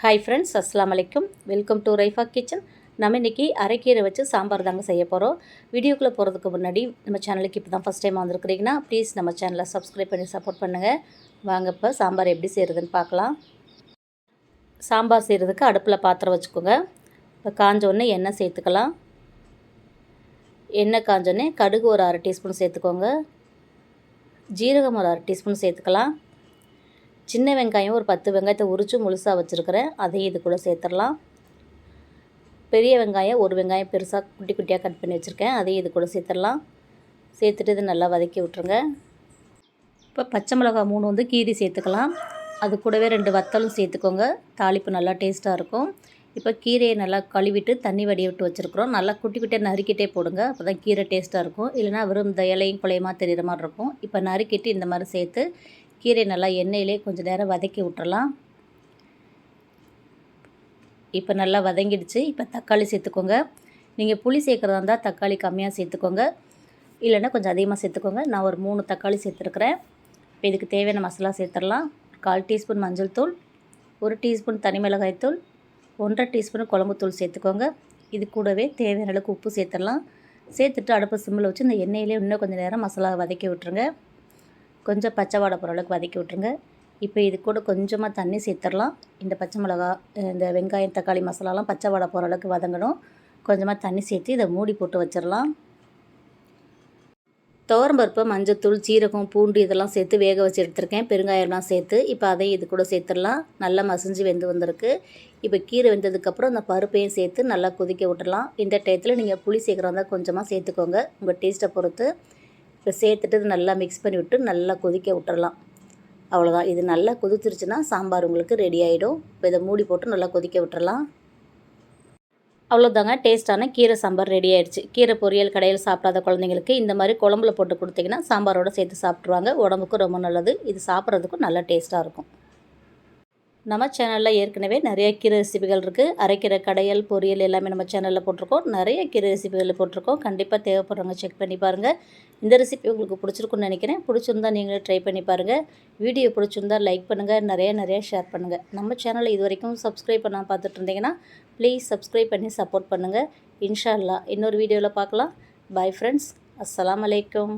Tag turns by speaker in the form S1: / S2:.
S1: Hi friends அஸ்லாம் வலைக்கும் welcome to Raifa kitchen நம்ம இன்றைக்கி அரைக்கீரை வச்சு சாம்பார் தாங்க செய்ய போகிறோம் வீடியோக்குள்ளே போகிறதுக்கு முன்னாடி நம்ம சேனலுக்கு இப்போ தான் ஃபஸ்ட் டைம் வந்திருக்கிறீங்கன்னா ப்ளீஸ் நம்ம சேனலை சப்ஸ்கிரைப் பண்ணி சப்போர்ட் பண்ணுங்கள் வாங்க இப்போ சாம்பார் எப்படி செய்கிறதுன்னு பார்க்கலாம். சாம்பார் செய்கிறதுக்கு அடுப்பில் பாத்திரம் வச்சுக்கோங்க. இப்போ காஞ்சோடனே எண்ணெய் சேர்த்துக்கலாம். எண்ணெய் காஞ்சோடனே கடுகு ஒரு அரை டீஸ்பூன் சேர்த்துக்கோங்க. ஜீரகம் ஒரு அரை டீஸ்பூன் சேர்த்துக்கலாம். சின்ன வெங்காயம் ஒரு பத்து வெங்காயத்தை உரித்து முழுசாக வச்சுருக்கிறேன். அதையும் இது கூட சேர்த்துடலாம். பெரிய வெங்காயம் ஒரு வெங்காயம் பெருசாக குட்டி குட்டியாக கட் பண்ணி வச்சுருக்கேன். அதையும் இது கூட சேர்த்துடலாம். சேர்த்துட்டு இது நல்லா வதக்கி விட்ருங்க இப்போ பச்சை மிளகா மூணு வந்து கீரி சேர்த்துக்கலாம். அது கூடவே ரெண்டு வத்தலும் சேர்த்துக்கோங்க. தாளிப்பு நல்லா டேஸ்ட்டாக இருக்கும். இப்போ கீரையை நல்லா கழுவிட்டு தண்ணி வடிய விட்டு வச்சுருக்குறோம். நல்லா குட்டி குட்டியாக நறுக்கிட்டே போடுங்க. அப்போ தான் கீரை டேஸ்ட்டாக இருக்கும். இல்லைனா வெறும் இந்த இலையும் குலையமாக தெரிகிற மாதிரி இருக்கும். இப்போ நறுக்கிட்டு இந்த மாதிரி சேர்த்து கீரை நல்லா எண்ணெயிலே கொஞ்சம் நேரம் வதக்கி விட்றலாம் இப்போ நல்லா வதங்கிடுச்சு. இப்போ தக்காளி சேர்த்துக்கோங்க. நீங்கள் புளி சேர்க்குறதா இருந்தால் தக்காளி கம்மியாக சேர்த்துக்கோங்க. இல்லைன்னா கொஞ்சம் அதிகமாக சேர்த்துக்கோங்க. நான் ஒரு மூணு தக்காளி சேர்த்துருக்குறேன். இப்போ இதுக்கு தேவையான மசாலா சேர்த்துடலாம். கால் டீஸ்பூன் மஞ்சள் தூள் ஒரு டீஸ்பூன் தனி மிளகாய் தூள் ஒன்றரை டீஸ்பூன் குழம்புத்தூள் சேர்த்துக்கோங்க. இது கூடவே தேவையான அளவுக்கு உப்பு சேர்த்துடலாம். சேர்த்துட்டு அடுப்பு சிம்மில் வச்சு இந்த எண்ணெயிலே இன்னும் கொஞ்சம் நேரம் மசாலா வதக்கி விட்டுருங்க. கொஞ்சம் பச்சை வாடை போகிற அளவுக்கு வதக்கி விட்ருங்க இப்போ இது கூட கொஞ்சமாக தண்ணி சேர்த்துடலாம். இந்த பச்சை மிளகா இந்த வெங்காயம் தக்காளி மசாலாலாம் பச்சை வாடை போகிற அளவுக்கு வதங்கணும். கொஞ்சமாக தண்ணி சேர்த்து இதை மூடி போட்டு வச்சிடலாம். துவரம்பருப்பு மஞ்சத்தூள் சீரகம் பூண்டு இதெல்லாம் சேர்த்து வேக வச்சு எடுத்துருக்கேன். பெருங்காயம்லாம் சேர்த்து இப்போ அதையும் இது கூட சேர்த்துடலாம். நல்லா மசிஞ்சு வெந்து வந்திருக்கு. இப்போ கீரை வெந்ததுக்கப்புறம் அந்த பருப்பையும் சேர்த்து நல்லா கொதிக்க விட்டுடலாம். இந்த டயத்தில் நீங்கள் புளி சேர்க்குறதா கொஞ்சமாக சேர்த்துக்கோங்க. உங்கள் டேஸ்ட்டை பொறுத்து. இப்போ சேர்த்துட்டு நல்லா மிக்ஸ் பண்ணி விட்டு நல்லா கொதிக்க விட்டுறலாம். அவ்வளோதான் இது நல்லா கொதிச்சிருச்சுன்னா சாம்பார் உங்களுக்கு ரெடி ஆகிடும் இப்போ இதை மூடி போட்டு நல்லா கொதிக்க விட்டுறலாம். அவ்வளோதாங்க டேஸ்ட்டான கீரை சாம்பார் ரெடி ஆயிடுச்சு. கீரை பொரியல் கடையில் சாப்பிடாத குழந்தைங்களுக்கு இந்த மாதிரி குழம்புல போட்டு கொடுத்தீங்கன்னா சாம்பாரோடு சேர்த்து சாப்பிட்ருவாங்க உடம்புக்கும் ரொம்ப நல்லது. இது சாப்பிட்றதுக்கும் நல்லா டேஸ்ட்டாக இருக்கும். நம்ம சேனலில் ஏற்கனவே நிறைய கீரை ரெசிபிகள் இருக்குது அரைக்கிற கடையல் பொரியல் எல்லாமே நம்ம சேனலில் போட்டிருக்கோம். நிறைய கீரை ரெசிபிகள் போட்டிருக்கோம். கண்டிப்பாக தேவைப்படுறவங்க செக் பண்ணி பாருங்கள் இந்த ரெசிபி உங்களுக்கு பிடிச்சிருக்குன்னு நினைக்கிறேன். பிடிச்சிருந்தா நீங்களே ட்ரை பண்ணி பாருங்கள் வீடியோ பிடிச்சிருந்தா லைக் பண்ணுங்கள் நிறைய நிறைய ஷேர் பண்ணுங்கள் நம்ம சேனலை இது வரைக்கும் சப்ஸ்கிரைப் பண்ணால் பார்த்துட்டு இருந்தீங்கன்னா ப்ளீஸ் சப்ஸ்கிரைப் பண்ணி சப்போர்ட் பண்ணுங்கள் இன்ஷால்லா இன்னொரு வீடியோவில் பார்க்கலாம். பாய் ஃப்ரெண்ட்ஸ் அஸ்லாம் வலைக்கம்